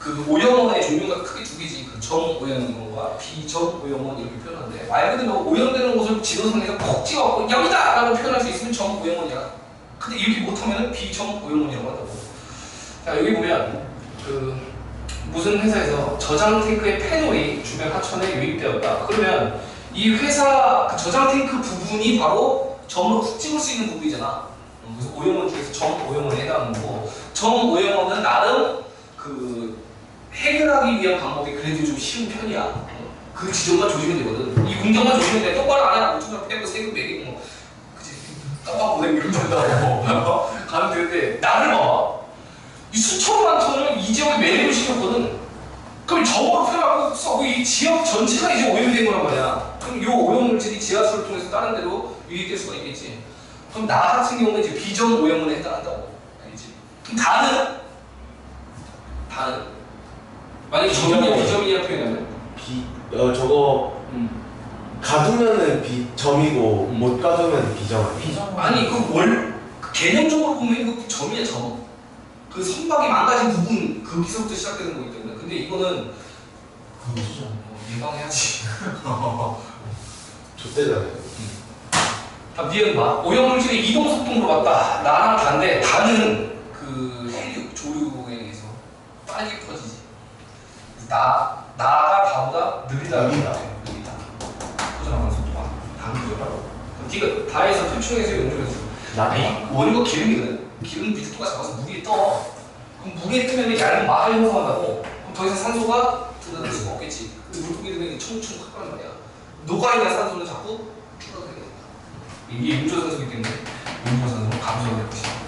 그 오염원의 종류가 크게 두 개지. 그 정오염원과 비정오염원 이렇게 표현하는데 말 그대로 오염되는 곳을 지도상에서 콕 찍어갖고 여기다 라고 표현할 수 있으면 정오염원이야. 근데 이렇게 못하면은 비정오염원이라고 한다고. 자 여기 보면 그 무슨 회사에서 저장 탱크의 페놀이 주변 하천에 유입되었다. 그러면 이 회사 그 저장 탱크 부분이 바로 점으로 훅 찍을 수 있는 부분이잖아. 어, 그래서 오염원 중에서 정오염원에 해당하는 거고 정오염원은 나름 그 해결하기 위한 방법이 그래도 좀 쉬운 편이야. 어, 그 지점만 조지면 되거든. 이 공정만 조지면 돼. 똑바로 안 해. 무슨 빼고 세금 매기고 뭐 그치 깜빡 보내고 이런 된다고 가면 되는데 나를 봐봐. 이 수천만 톤을 이 지역에 매립을 시켰거든. 그럼 저거로 표현하고 써고 이 지역 전체가 이제 오염된 거란 말이야. 그럼 이 오염물질이 지하수를 통해서 다른 데로 유입될 수가 있겠지. 그럼 나 같은 경우는 이제 비전 오염물에 해당한다고. 알지? 그럼 다는 다는 만약에 점이냐 비점이냐 표현하면 비, 어 저거 음. 가두면은 비 점이고 음. 못 가두면 비점 아니야? 비정. 아니 그월 개념적으로 보면 이거 점이야 점. 그 선박이 망가진 부분 거기서부터 시작되는 거기 때문에 근데 이거는 비정. 어, 민감해야지. 좆대잖아요. 다 니은 봐. 오염물질의 이동 속도로 봤다. 나랑 반대. 다는 그 해류, 조류에 의해서 빨리 퍼지지. 나, 나가 다보다 느리다. 느리다. 느리다. 퍼져나가는 속도가. 거라고. 니가 다에서 표충에서 연결해서. 나 아니, 원유가 기름이거든. 기름 밑에 똑같이 잡아서 물에 떠. 그럼 물에 뜨면 얇은 막을 형성한다고. 그럼 더 이상 산소가 드러날 수가 없겠지. 근데 물고기 들면 청청 깎아란 말이야. 녹아있는 산소는 자꾸 줄어들게 된다. 이게 음조산소이기 때문에 음조산소는 감소가 될 것이다.